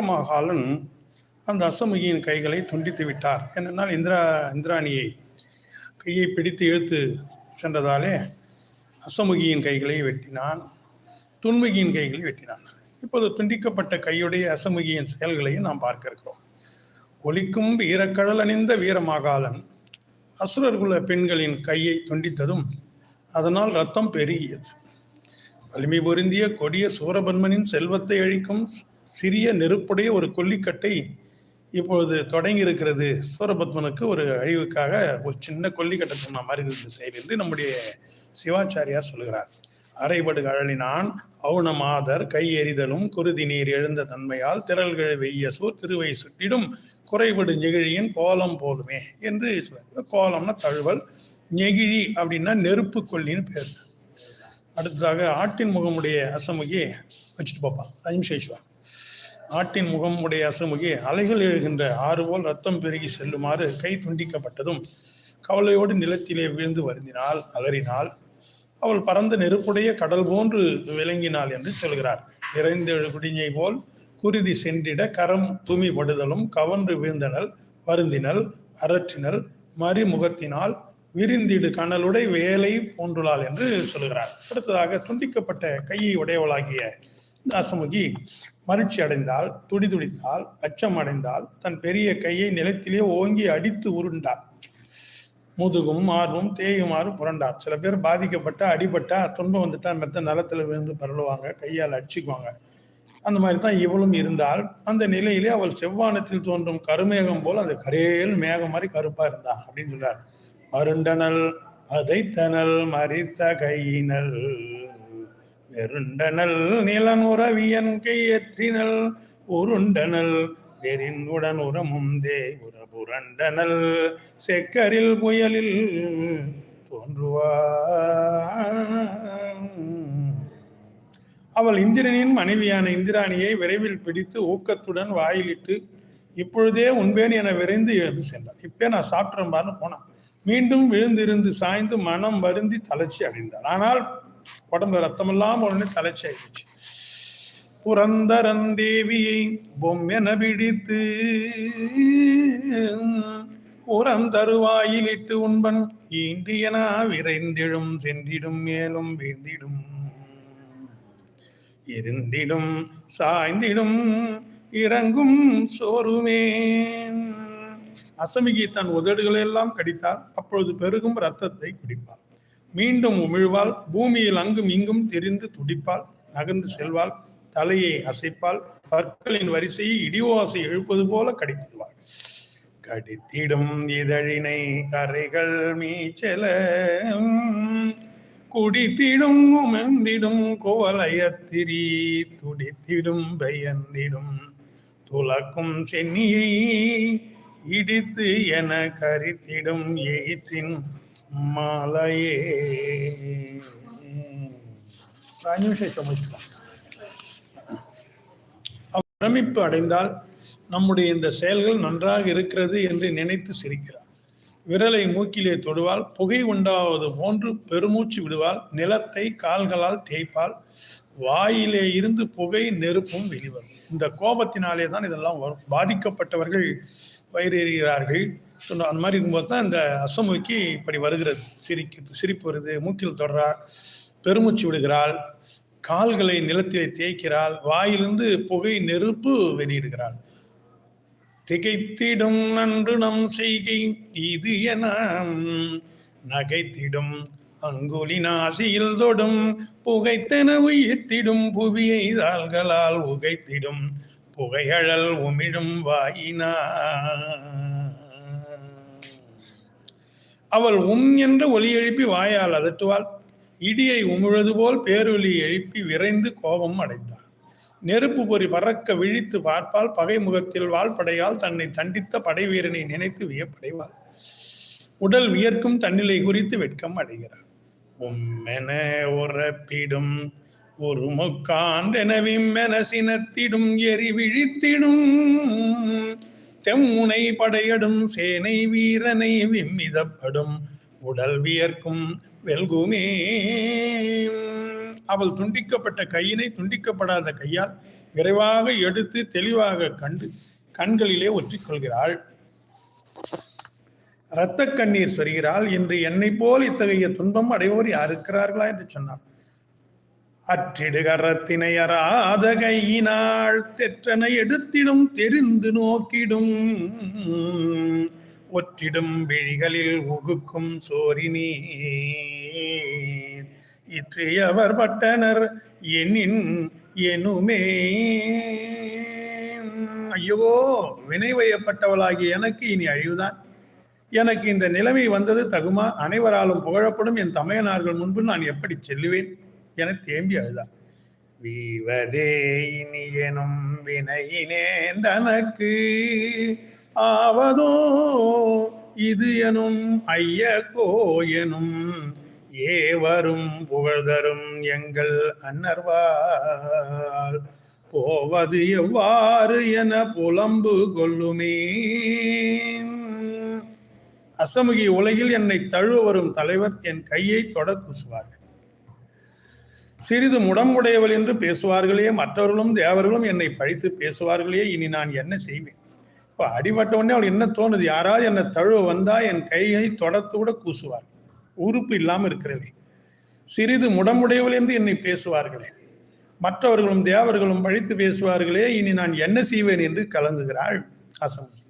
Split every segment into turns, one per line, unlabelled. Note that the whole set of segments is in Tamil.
மகாலன் அந்த அசமுகியின் கைகளை துண்டித்து விட்டார். என்னென்னால் இந்திரா இந்திராணியை கையை பிடித்து இழுத்து சென்றதாலே அசமுகியின் கைகளை வெட்டினான் துன்முகியின் கைகளை வெட்டினான். இப்போது துண்டிக்கப்பட்ட கையுடைய அசமுகியின் செயல்களையும் நாம் பார்க்க இருக்கிறோம். ஒலிக்கும் வீரக்கடல் அணிந்த வீரமாகாலன் அசுரர்குல பெண்களின் கையை துண்டித்ததும் அதனால் ரத்தம் பெருகியது. வலிமை பொருந்திய கொடிய சூரபன்மனின் செல்வத்தை அழிக்கும் சிறிய நெருப்புடைய ஒரு கொல்லிக்கட்டை இப்பொழுது தொடங்கி இருக்கிறது சூரபத்மனுக்கு ஒரு அழிவுக்காக ஒரு சின்ன கொல்லிக்கட்டை சொன்ன மாதிரி இருக்குது செயல் என்று நம்முடைய சிவாச்சாரியார் சொல்கிறார் அரைபடு கழலினான் அவுண மாதர் குருதி நீர் எழுந்த தன்மையால் திரள்கள் வெய்ய சூர் திருவை சுட்டிடும் குறைபடு நெகிழியின் கோலம் போலுமே என்று சொல்றார் கோலம்னா தழுவல் நெகிழி அப்படின்னா நெருப்பு கொல்லின்னு பேர். அடுத்ததாக ஆட்டின் முகமுடைய அசமுகி வச்சுட்டு பார்ப்பான் அஹிம்சேஸ்வா ஆட்டின் முகமுடைய அசமுகி அலைகள் எழுகின்ற ஆறு போல் ரத்தம் பெருகி செல்லுமாறு கை துண்டிக்கப்பட்டதும் கவலையோடு நிலத்திலே விழுந்து வருந்தினாள் அலறினாள். அவள் பறந்த நெருப்புடைய கடல் போன்று விளங்கினாள் என்று சொல்கிறார். இறைந்த குடிஞை போல் குருதி சென்றிட கரம் துமி படுதலும் கவன்று வீழ்ந்தனல் வருந்தினல் அரற்றினல் மறிமுகத்தினால் விரிந்திடு கணலுடை வேலை போன்றுளாள் என்று சொல்கிறார். அடுத்ததாக துண்டிக்கப்பட்ட கையை உடையவளாகிய இந்த அசமுகி மகிழ்ச்சி அடைந்தால் துடி துடித்தால் அச்சம் அடைந்தால் தன் பெரிய கையை நிலத்திலே ஓங்கி அடித்து உருண்டார். முதுகும் ஆர்வம் தேயுமாறு புரண்டார். சில பேர் பாதிக்கப்பட்ட அடிபட்டா துன்பம் வந்துட்டா மெத்த நிலத்துல விழுந்து பரளுவாங்க கையால் அடிச்சுக்குவாங்க. அந்த மாதிரி தான் இவளும் இருந்தால் அந்த நிலையிலே அவள் செவ்வானத்தில் தோன்றும் கருமேகம் போல் அந்த கரேல் மேகம் மாதிரி கருப்பா இருந்தா அப்படின்னு சொல்றார். மருண்டனல் அதைத்தனல் மறித்த கையினல். நெருண்டனல் நிலன் உறவியன் கையற்றினல் உருண்டனல் தெரிந்துடன் உரமும் தே உரபுரண்டனல் செக்கரில் புயலில் தோன்றுவா அவள் இந்திரனின் மனைவியான இந்திராணியை விரைவில் பிடித்து ஊக்கத்துடன் வாயிலிட்டு இப்பொழுதே உண்பேன் என விரைந்து எழுந்து சென்றார் இப்பே நான் சாப்பிட்றேன் பாருன்னு போனான். மீண்டும் விழுந்திருந்து சாய்ந்து மனம் வருந்தி தளர்ச்சி அடைந்தார் ஆனால் உடம்பு ரத்தமெல்லாம் உடனே தலைச்சி ஆயிடுச்சு புரந்தரன் தேவியை பொம்மென பிடித்து உரந்தருவாயிலிட்டு உண்பன் ஈண்டியனா விரைந்திடும் சென்றிடும் மேலும் வீழ்ந்திடும். இருந்திடும் சாய்ந்திடும் இறங்கும் சோறுமே. அசமிகி தன் உதடுகளை எல்லாம் கடித்தால் அப்பொழுது பெருகும் ரத்தத்தை குடிப்பார் மீண்டும் உமிழ்வாள் பூமியில் அங்கும் இங்கும் தெரிந்து துடிப்பாள் நகர்ந்து செல்வாள் தலையை அசைப்பாள் பற்களின் வரிசையை இடிவாசை எழுப்பது போல கடித்திடுவாள் கடித்திடும் இதழினை கரைகள் மீச்சல குடித்திடும் உமர்ந்திடும் கோவலயத்திரி துடித்திடும் பயந்திடும் துலக்கும் சென்னியை இடித்து என கரித்திடும் எய்த்தின் மலையே பிரமிப்பு அடைந்தால் நம்முடைய இந்த செயல்கள் நன்றாக இருக்கிறது என்று நினைத்து சிரிக்கிறார் விரலை மூக்கிலே தொடுவாள் புகை உண்டாவது போன்று பெருமூச்சு விடுவாள் நிலத்தை கால்களால் தேய்ப்பால் வாயிலே இருந்து புகை நெருப்பும் வெளிவரும். இந்த கோபத்தினாலே தான் இதெல்லாம் வரும். பாதிக்கப்பட்டவர்கள் வயிறெறிகிறார்கள். அந்த மாதிரி இருக்கும்போது தான் இந்த அசமுக்கி இப்படி வருகிறது. சிரிக்கு சிரிப்பு வருது மூக்கில் தொடரா பெருமூச்சு விடுகிறாள் கால்களை நிலத்திலே தேய்க்கிறாள் வாயிலிருந்து புகை நெருப்பு வெளியிடுகிறாள். திகைத்திடும் நன்று நம் செய்கை இது என நகைத்திடும் அங்குலி நாசியில் தொடும் புகைத்தென உயிர்த்திடும் புவியை தாள்களால் உகைத்திடும் புகையழல் உமிழும் வாயினா அவள் உம் என்று ஒலி எழுப்பி வாயால் அதட்டுவாள். இடியை உமிழது போல் பேரொலி எழுப்பி விரைந்து கோபம் அடைந்தாள். நெருப்பு பொறி பறக்க விழித்து பார்ப்பால் பகை முகத்தில் வாழ்படையால் தன்னை தண்டித்த படை வீரனை நினைத்து வியப்படைவாள். உடல் வியர்க்கும் தன்னிலை குறித்து வெட்கம் அடைகிறாள். உம்மென உறப்பிடும் ஒரு முக்காண்டெனவிம்மென சினத்திடும் எரி விழித்திடும். தெம்முனை படையடும் சேனை வீரனை விம்மிதப்படும். உடல் வியர்க்கும் வெல்குமே. அவள் துண்டிக்கப்பட்ட கையினை துண்டிக்கப்படாத கையால் விரைவாக எடுத்து தெளிவாக கண்டு கண்களிலே ஒற்றிக்கொள்கிறாள். இரத்த கண்ணீர் சொரிகிறாள் என்று என்னை போல் இத்தகைய துன்பம் அடைவோர் யார் இருக்கிறார்களா? என்று சொன்னார் அற்றிடுகரத்தினை அறாத கையினாள் தெற்றனை எடுத்திடும் தெரிந்து நோக்கிடும். ஒற்றிடும் விழிகளில் உகுக்கும் சோரினே இற்றியவர் பட்டனர் எண்ணின் எனுமே. ஐயோ வினைவயப்பட்டவளாகிய எனக்கு இனி அழிவுதான். எனக்கு இந்த நிலைமை வந்தது தகுமா? அனைவராலும் புகழப்படும் என் தமையனார்கள் முன்பு நான் எப்படி செல்லுவேன்? என தேம்பி அழுதான் வீவதே இனி எனும் வினையினேன் தனக்கு ஆவதோ? இது எனும் ஐயகோ எனும் ஏவரும் புகழ்தரும் எங்கள் அன்னர்வார் போவது எவ்வாறு என புலம்பு கொள்ளுமே? அசமுகி உலகில் என்னை தழுவ வரும் தலைவர் என் கையை தொட கூசுவார்கள் சிறிது முடமுடையவள் என்று பேசுவார்களே மற்றவர்களும் தேவர்களும் என்னை பழித்து பேசுவார்களே இனி நான் என்ன செய்வேன்? இப்போ அடிபட்ட உடனே அவள் என்ன தோணுது? யாராவது என்னை தழுவ வந்தா என் கையை தொடத்து கூட கூசுவார் உறுப்பு இல்லாமல் இருக்கிறவே. சிறிது முடமுடையவள் என்று என்னை பேசுவார்களே மற்றவர்களும் தேவர்களும் பழித்து பேசுவார்களே இனி நான் என்ன செய்வேன் என்று கலங்குகிறாள் அசமுகி.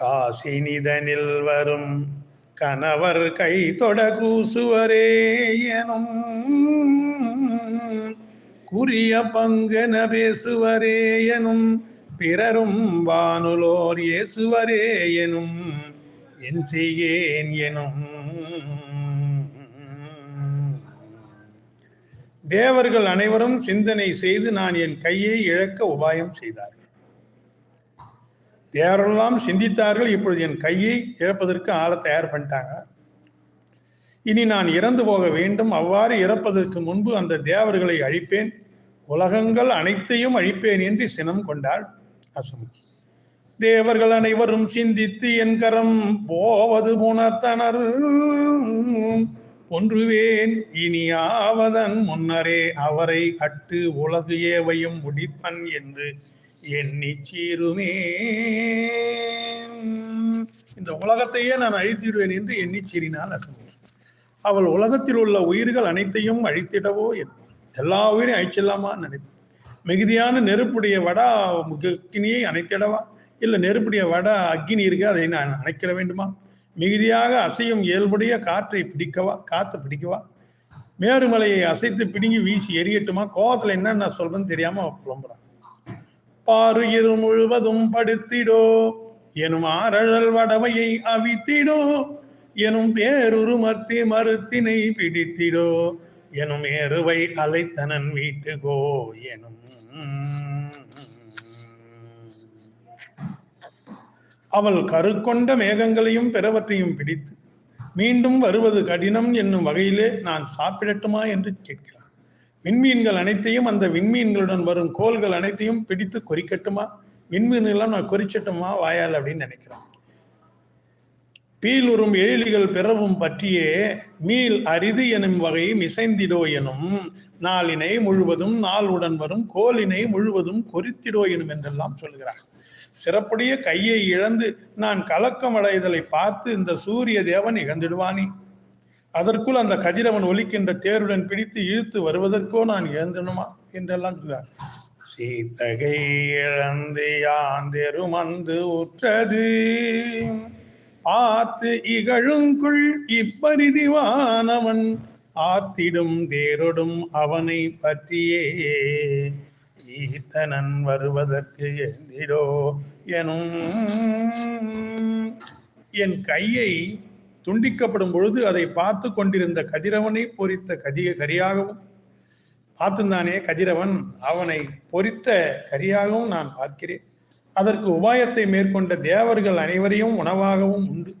காசினிதனில் வரும் கணவர் கை தொட கூசுவரே எனும் குறிய பங்கென பேசுவரே எனும் பிறரும் வானுலோர் ஏசுவரே எனும் என் செய்யேன் எனும். தேவர்கள் அனைவரும் சிந்தனை செய்து நான் என் கையை இழக்க உபாயம் செய்தார்கள். தேவரெல்லாம் சிந்தித்தார்கள் இப்பொழுது என் கையை இழப்பதற்கு ஆள தயார் பண்ணிட்டாங்க. இனி நான் இறந்து போக வேண்டும். அவ்வாறு இறப்பதற்கு முன்பு அந்த தேவர்களை அழிப்பேன். உலகங்கள் அனைத்தையும் அழிப்பேன் என்று சினம் கொண்டாள் அசமுகி தேவர்கள் அனைவரும் சிந்தித்து என் கரம் போவது புணர்த்தனர். பொன்றுவேன் இனி ஆவதன் முன்னரே அவரை அட்டு உலகு ஏவையும் முடிப்பன் என்று எண்ணி சீருமே இந்த உலகத்தையே நான் அழித்திடுவேன் என்று எண்ணி சீறினால் அசமுகி அவள் உலகத்தில் உள்ள உயிர்கள் அனைத்தையும் அழித்திடவோ என் எல்லா உயிரையும் அழிச்சிடலாமா நினைப்பேன் மிகுதியான நெருப்புடைய வடா அக்கினியை அணைத்திடவா? இல்லை நெருப்புடைய வட அக்கினி இருக்கு அதை நான் அணைக்கிட வேண்டுமா? மிகுதியாக அசையும் இயல்புடைய காற்றை பிடிக்கவா? காற்றை பிடிக்கவா? மேருமலையை அசைத்து பிடுங்கி வீசி எரியட்டுமா கோவத்தில் என்னென்ன சொல்றேன்னு தெரியாம புலம்புறான் பாருயிர் முழுவதும் படுத்திடோ எனும் ஆரழல் வடவையை அவித்திடோ எனும் பேருரு மத்தி மறுத்தினை பிடித்திடோ எனும் ஏறுவை அலைத்தனன் வீட்டுகோ எனும் அவள் கருக்கொண்ட மேகங்களையும் பிறவற்றையும் பிடித்து மீண்டும் வருவது கடினம் என்னும் வகையிலே நான் சாப்பிடட்டுமா என்று கேட்கிறான் விண்மீன்கள் அனைத்தையும் அந்த விண்மீன்களுடன் வரும் கோள்கள் அனைத்தையும் பிடித்து கொறிக்கட்டுமா? விண்மீன்கள்லாம் நான் கொறிச்சட்டுமா வாயால் அப்படின்னு நினைக்கிறான். பீலுறும் எழிலிகள் பிறவும் பற்றியே மீள் அரிது எனும் வகை மிசைந்திடோ எனும் நாளினை முழுவதும் நாளுடன் வரும் கோலினை முழுவதும் கொறித்திடோ எனும் என்றெல்லாம் சொல்கிறார். சிறப்புடைய கையை இழந்து நான் கலக்கம் அடைதலை பார்த்து இந்த சூரிய தேவன் இழந்திடுவானே அதற்குள் அந்த கதிரவன் ஒலிக்கின்ற தேருடன் பிடித்து இழுத்து வருவதற்கோ நான் இழந்தனுமா என்றெல்லாம் சொல்கிறார். சீத்தகை இழந்து யாந்தெருமந்து உற்றது ஆத்து இகழுங்குள் இப்பரிதிவானவன். ஆத்திடும் தேரொடும் அவனை பற்றியே. ஈத்தனன் வருவதற்கு எந்திடோ எனும். என் கையை துண்டிக்கப்படும் பொழுது அதை பார்த்து கொண்டிருந்த கதிரவனை பொறித்த கதிக கரியாகவும் பார்த்துந்தானே கதிரவன் அவனை பொறித்த கரியாகவும் நான் பார்க்கிறேன். அதற்கு உபாயத்தை மேற்கொண்ட தேவர்கள் அனைவரையும் உணவாகவும் உண்டு.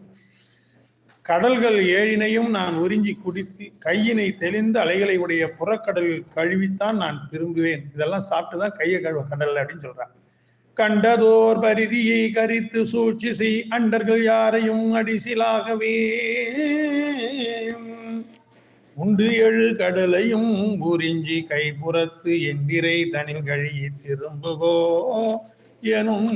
கடல்கள் ஏழினையும் நான் உறிஞ்சி குடித்து கையினை தெளிந்த அலைகளை உடைய புறக்கடலில் கழுவித்தான் நான் திரும்புவேன். இதெல்லாம் சாப்பிட்டு தான் கையை கழுவ கடல் அப்படின்னு சொல்றான் கண்டதோர் பரிதியை கரித்து சூழ்ச்சி செய் அண்டர்கள் யாரையும் அடிசிலாகவே. உண்டு எழு கடலையும் உறிஞ்சி கைப்புறத்து எந்திரை தனில் கழி திரும்புகோ. எனும்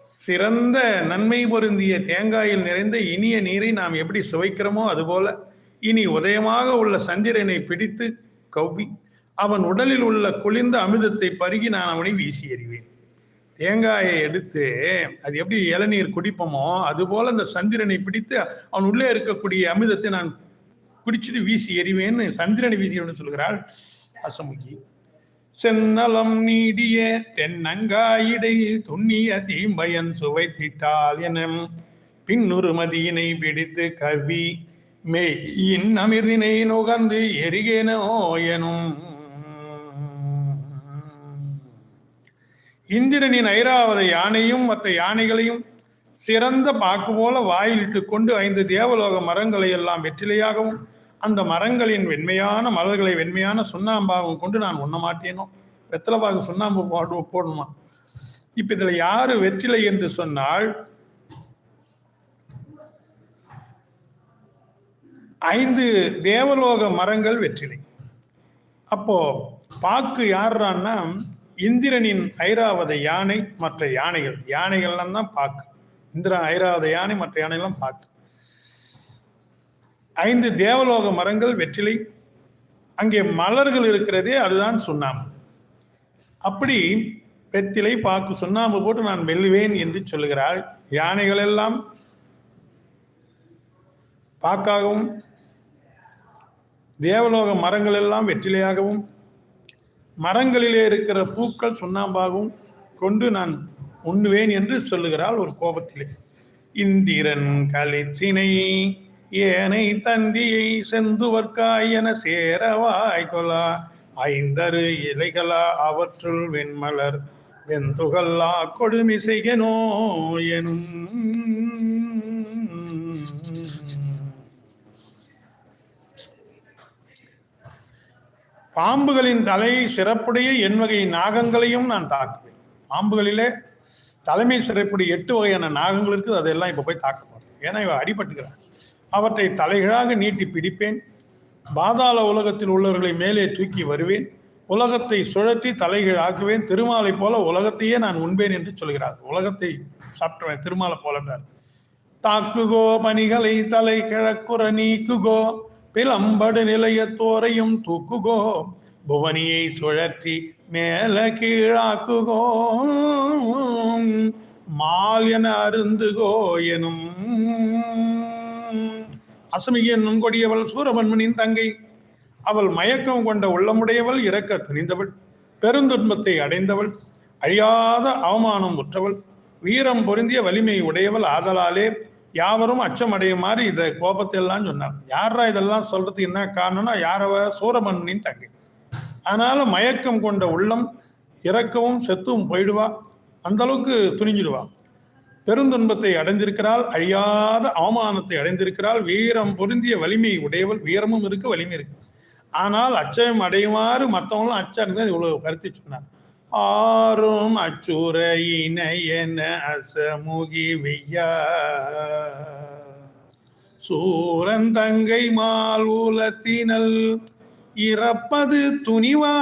சிறந்த நன்மை பொருந்திய தேங்காயில் நிறைந்த இனிய நீரை நாம் எப்படி சுவைக்கிறோமோ அதுபோல இனி உதயமாக உள்ள சந்திரனை பிடித்து கவ்வி அவன் உடலில் உள்ள குளிர்ந்த அமிர்தத்தை பருகி நான் அவனை வீசி எறிவேன். தேங்காயை எடுத்து அது எப்படி இளநீர் குடிப்போமோ அதுபோல அந்த சந்திரனை பிடித்து அவன் உள்ளே இருக்கக்கூடிய அமிர்தத்தை நான் குடிச்சிட்டு வீசி எறிவேன்னு சந்திரனை வீசி சொல்கிறாள் அசமுகி. சென்னலம் நீடிய தென்னங்காயிடை துண்ணிய தீம்பயன் சுவைத்திட்டால் என பின்னுரு மதியினை பிடித்து கவி மெய்யின் அமிர்தினை நுகர்ந்து எரிகேனோ எனும் இந்திரனின் ஐராவத யானையும் மற்ற யானைகளையும் சிறந்த பாக்கு போல வாயிலிட்டு கொண்டு ஐந்து தேவலோக மரங்களை எல்லாம் வெற்றிலையாகவும் அந்த மரங்களின் வெண்மையான மலர்களை வெண்மையான சுண்ணாம்பாகவும் கொண்டு நான் உண்ண மாட்டேனோ? வெத்தலைப்பாகு சுண்ணாம்பு போடு போடணுமா? இப்ப இதுல யாரு வெற்றிலை என்று சொன்னால் ஐந்து தேவலோக மரங்கள் வெற்றிலை. அப்போ பாக்கு யாருறான்னா இந்திரனின் ஐராவத யானை மற்ற யானைகள். யானைகள்லாம் தான் பாக்கு. இந்திரன் ஐராவத யானை மற்ற யானைகள்லாம் பாக்கு. ஐந்து தேவலோக மரங்கள் வெற்றிலை அங்கே மலர்கள் இருக்கிறதே அதுதான் சுண்ணாம்பு. அப்படி வெத்திலை பாக்கு சுண்ணாம்பு போட்டு நான் வெல்லுவேன் என்று சொல்லுகிறாள். யானைகள் எல்லாம் பாக்காகவும் தேவலோக மரங்கள் எல்லாம் வெற்றிலையாகவும் மரங்களிலே இருக்கிற பூக்கள் சுண்ணாம்பாகவும் கொண்டு நான் உண்ணுவேன் என்று சொல்லுகிறாள் ஒரு கோபத்திலே. இந்திரன் கலித்தினை ஏனை தந்தியை செந்துவர்க்காய் என சேரவாய் கொலா ஐந்தரு இலைகளா அவற்றுள் வெண்மலர் வெந்துகல்லா கொடுமிசைகனோ எனும். பாம்புகளின் தலை சிறப்புடைய என் வகை நாகங்களையும் நான் தாக்குவேன். பாம்புகளிலே தலைமை சிறப்புடைய எட்டு வகையான நாகங்கள் இருக்குது அதெல்லாம் இப்போ போய் தாக்க போகிறேன் ஏன்னா இவ அடிபட்டுக்கிறான் அவற்றை தலைகளாக நீட்டி பிடிப்பேன். பாதாள உலகத்தில் உள்ளவர்களை மேலே தூக்கி வருவேன். உலகத்தை சுழற்றி தலைகள் ஆக்குவேன். திருமாலை போல உலகத்தையே நான் உண்பேன் என்று சொல்கிறார். உலகத்தை சாப்பிட்டுவேன். திருமாலை போல என்றார். தாக்குகோ பணிகளை தலை கிழக்குற நீக்குகோ பிளம்படு நிலையத்தோரையும் தூக்குகோ புவனியை சுழற்றி மேல கீழாக்குகோ மால் என அருந்துகோ எனும் அசமிகி என்னும் கொடியவள் சூரபன்மனின் தங்கை. அவள் மயக்கம் கொண்ட உள்ளமுடையவள் இறக்க துணிந்தவள். பெருந்துன்பத்தை அடைந்தவள். அழியாத அவமானம் உற்றவள். வீரம் பொருந்திய வலிமை உடையவள் ஆதலாலே யாவரும் அச்சமடையுமாறு இந்த கோபத்தெல்லாம் சொன்னார் யாரா இதெல்லாம் சொல்றதுக்கு என்ன காரணம்னா யாரவ? சூரமன்னின் தங்கை. அதனால மயக்கம் கொண்ட உள்ளம் இறக்கவும் செத்தும் போயிடுவா. அந்த அளவுக்கு துணிஞ்சிடுவா. பெருந்துன்பத்தை அடைந்திருக்கிறாள் அழியாத அவமானத்தை அடைந்திருக்கிறாள் வீரம் பொருந்திய வலிமை உடையவள் வீரமும் இருக்கு வலிமை இருக்கு. ஆனால் அச்சயம் அடையுமாறு மற்றவங்களும் அச்சம் அடைந்து இவ்வளவு கருத்து சொன்னார். ஆறும் அச்சுரையினை என்ன அசமுகி வெய்யா சூரன் தங்கை மால் உலத்தினல் இறப்பது துணிவா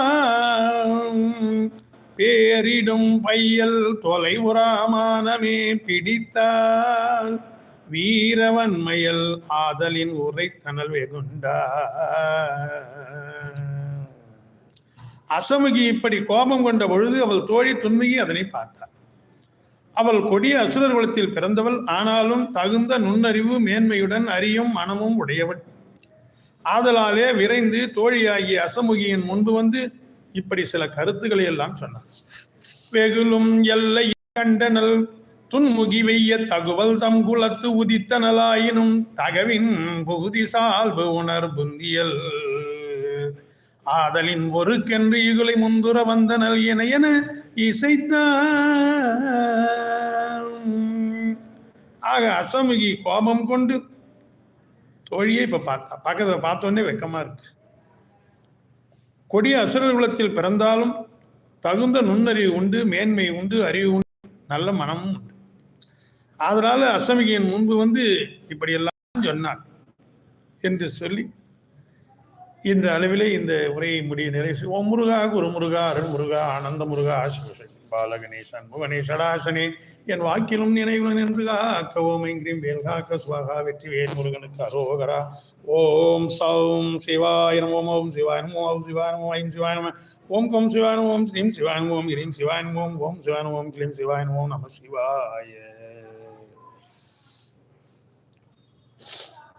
பேரிடும் பையல் தொலைவுறாமானமே பிடித்தால் வீரவன்மையல் ஆதலின் உரைத்தனல் வெகுண்டா அசமுகி இப்படி கோபம் கொண்ட பொழுது அவள் தோழி துன்மையை அதனை பார்த்தார் அவள் கொடிய அசுரர் குலத்தில் பிறந்தவள் ஆனாலும் தகுந்த நுண்ணறிவு மேன்மையுடன் அறியும் மனமும் உடையவள். ஆதலாலே விரைந்து தோழியாகிய அசமுகியின் முன்பு வந்து இப்படி சில கருத்துக்களை எல்லாம் சொன்னார். வெகுலும் எல்லை கண்டனல் துன்முகி வெய்ய தகுவல் தம் குலத்து உதித்தனலாயினும் தகவின் புகுதி சால்பு உணர் புந்தியல். ஆதலின் ஒரு கென்று இகுலை முந்துர வந்தனல் என என இசைத்த ஆக அசமுகி கோபம் கொண்டு தோழியை இப்ப பார்த்தா பக்கத்துல பார்த்தோன்னே வெக்கமா இருக்கு. கொடிய அசுரர் குலத்தில் பிறந்தாலும் தகுந்த நுண்ணறிவு உண்டு மேன்மை உண்டு அறிவு உண்டு நல்ல மனமும் உண்டு. அதனால அசமிகையின் முன்பு வந்து இப்படியெல்லாம் சொன்னார் என்று சொல்லி இந்த அளவிலே இந்த உரையை முடிய நிறைவு செய்வோம் ஓம் முருகா குரு முருகா அருள் முருகா ஆனந்த முருகா ஆசிவசக்தி பாலகணேசன் புவனேஸ்வராசனே. என் வாக்கிலும் நினைவு நின்று காக்க ஓம் ஐங்கிரீம் வேல் காக்க சுவாகா வெற்றி வேல் முருகனுக்கு அரோகரா. ஓம் சௌம் சிவாயம் ஓம் ஓம் சிவாய ஓம் சிவாய ஐம் சிவாய ஓம் கம் சிவாய ஓம் ஸ்ரீம் சிவாய ஓம் கிரீம் சிவாய ஓம் ஓம் சிவாய ஓம் கிளீம் சிவாய ஓம் நம சிவாய.